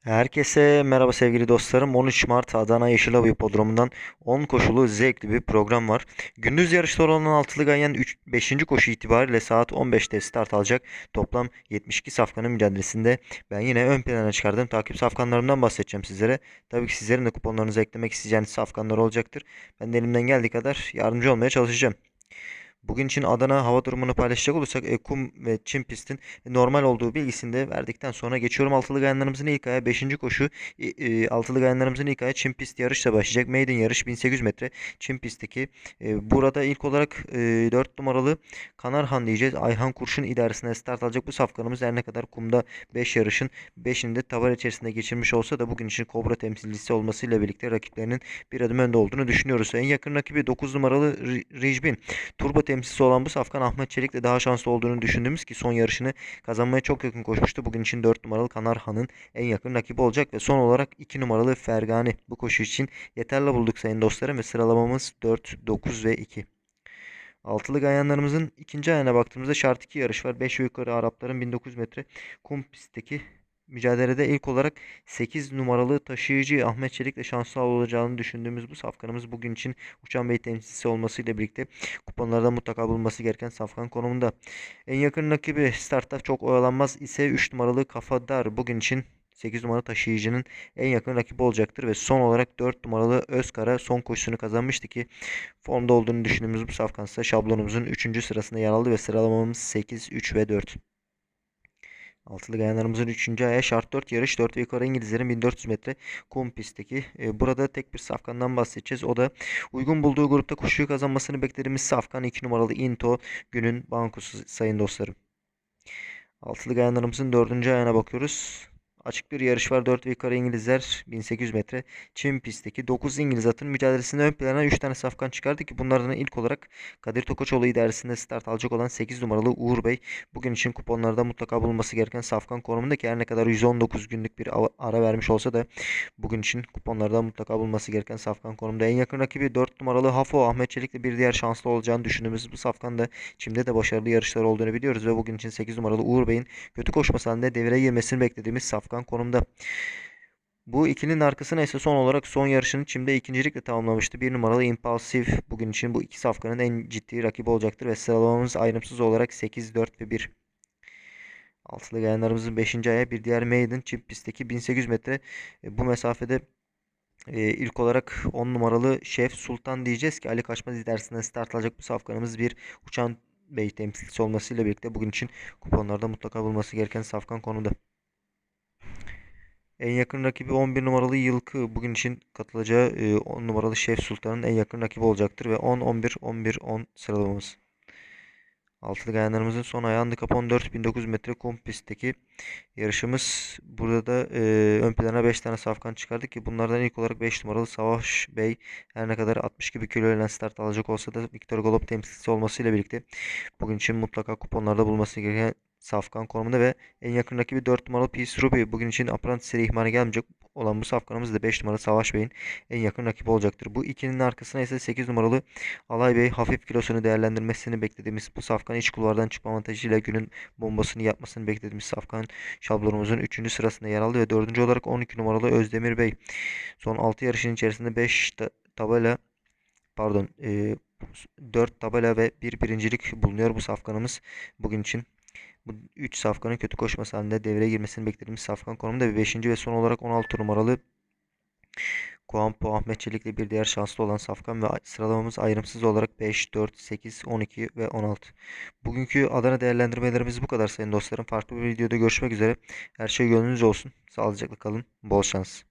Herkese merhaba sevgili dostlarım. 13 Mart Adana Yeşilova Hipodromu'ndan 10 koşulu zevkli bir program var. Gündüz yarışları olan altılı ganyan 3, 5. koşu itibariyle saat 15'te start alacak. Toplam 72 safkanın mücadelesinde ben yine ön plana çıkardım. Takip safkanlarımdan bahsedeceğim sizlere. Tabii ki sizlerin de kuponlarınızı eklemek isteyeceğiniz safkanlar olacaktır. Ben de elimden geldiği kadar yardımcı olmaya çalışacağım. Bugün için Adana hava durumunu paylaşacak olursak e, kum ve çim pistin normal olduğu bilgisini de verdikten sonra geçiyorum altılı gayanlarımızın ilk ayağı 5. koşu e, altılı gayanlarımızın ilk ayağı çim pist yarışla başlayacak. Maiden yarış 1800 metre çim pistteki. E, burada ilk olarak e, 4 numaralı Kanarhan diyeceğiz. Ayhan Kurşun idaresine start alacak bu safkanımız her ne kadar kumda 5 yarışın 5'ini de tavar içerisinde geçirmiş olsa da bugün için Kobra temsilcisi olmasıyla birlikte rakiplerinin bir adım önde olduğunu düşünüyoruz. En yakın rakibi 9 numaralı Rijbin. Turbo temsilcisi olan bu safkan Ahmet Çelik'le daha şanslı olduğunu düşündüğümüz ki son yarışını kazanmaya çok yakın koşmuştu. Bugün için 4 numaralı Kanarhan'ın en yakın rakibi olacak ve son olarak 2 numaralı Fergani bu koşu için yeterli bulduk sayın dostlarım ve sıralamamız 4, 9 ve 2. Altılı gayanlarımızın ikinci ayağına baktığımızda şart 2 yarış var. 5 ve yukarı Arapların 1900 metre kum pistteki mücadelede ilk olarak 8 numaralı taşıyıcı Ahmet Çelik'le şanslı olacağını düşündüğümüz bu safkanımız bugün için Uçan Bey temsilcisi olmasıyla birlikte kuponlarda mutlaka bulunması gereken safkan konumunda. En yakın rakibi startta çok oyalanmaz ise 3 numaralı Kafadar bugün için 8 numaralı taşıyıcının en yakın rakibi olacaktır ve son olarak 4 numaralı Özkara son koşusunu kazanmıştı ki formda olduğunu düşündüğümüz bu safkansa şablonumuzun 3. sırasında yer aldı ve sıralamamız 8, 3 ve 4. Altılı gayanlarımızın 3. ayağı şart 4 yarış 4 ve yukarı İngilizlerin 1400 metre kum pistteki. E, burada tek bir safkandan bahsedeceğiz. O da uygun bulduğu grupta koşuyu kazanmasını beklediğimiz safkan 2 numaralı Into günün bankosu sayın dostlarım. Altılı gayanlarımızın 4. ayağına bakıyoruz. Açık bir yarış var. 4 ve yukarı İngilizler 1800 metre. Çim pistteki 9 İngiliz atın mücadelesinde ön plana 3 tane safkan çıkardı ki bunlardan ilk olarak Kadir Tokoçoğlu idaresinde start alacak olan 8 numaralı Uğur Bey. Bugün için kuponlarda mutlaka bulunması gereken safkan konumunda ki her ne kadar 119 günlük bir ara vermiş olsa da bugün için kuponlarda mutlaka bulunması gereken safkan konumunda. En yakın rakibi 4 numaralı Hafo Ahmet Çelik'le bir diğer şanslı olacağını düşündüğümüz bu safkan da Çim'de de başarılı yarışlar olduğunu biliyoruz ve bugün için 8 numaralı Uğur Bey'in kötü koşması halinde devre girmesini beklediğimiz safkan Safkan konumda. Bu ikilinin arkasına ise son olarak son yarışını Çim'de ikincilikle tamamlamıştı. Bir numaralı Impulsive bugün için bu iki safkanın en ciddi rakibi olacaktır ve sıralamamız ayrımsız olarak 8, 4 ve 1. Altılı gayanlarımızın 5. ayağı bir diğer Maiden çim pistteki 1800 metre. E, bu mesafede e, ilk olarak 10 numaralı Şef Sultan diyeceğiz ki Ali Kaçmaz idaresinden start alacak bu safkanımız bir uçan bey temsilcisi olmasıyla birlikte bugün için kuponlarda mutlaka bulması gereken safkan konuda. En yakın rakibi 11 numaralı Yılkı. Bugün için katılacağı 10 numaralı Şef Sultan'ın en yakın rakibi olacaktır. Ve 10, 11, 11, 10 sıralamamız. Altılı gayanlarımızın son ayağı handikap 14 1900 metre kum pistteki yarışımız. Burada da e, ön plana 5 tane safkan çıkardık ki bunlardan ilk olarak 5 numaralı Savaş Bey her ne kadar 60 gibi kilo ile start alacak olsa da Victor Golop temsilcisi olmasıyla birlikte bugün için mutlaka kuponlarda bulması gereken safkan konumunda ve en yakın rakibi 4 numaralı Peace Ruby. Bugün için Apprentice'e ihmana gelmeyecek olan bu safkanımız da 5 numaralı Savaş Bey'in en yakın rakibi olacaktır. Bu ikinin arkasına ise 8 numaralı Alay Bey hafif kilosunu değerlendirmesini beklediğimiz bu safkan iç kulvardan çıkma avantajıyla günün bombasını yapmasını beklediğimiz safkan şablonumuzun 3. sırasında yer aldı ve 4. olarak 12 numaralı Özdemir Bey. Son 6 yarışın içerisinde 5 tabela pardon e, 4 tabela ve 1 bir birincilik bulunuyor bu safkanımız bugün için. Bu 3 safkanın kötü koşması halinde devreye girmesini beklediğimiz safkan konumunda ve 5. ve son olarak 16 numaralı Kuampo Ahmet Çelik'le bir diğer şanslı olan safkan ve sıralamamız ayrımsız olarak 5, 4, 8, 12 ve 16. Bugünkü Adana değerlendirmelerimiz bu kadar sayın dostlarım. Farklı bir videoda görüşmek üzere. Her şey gönlünüzce olsun. Sağlıcakla kalın. Bol şans.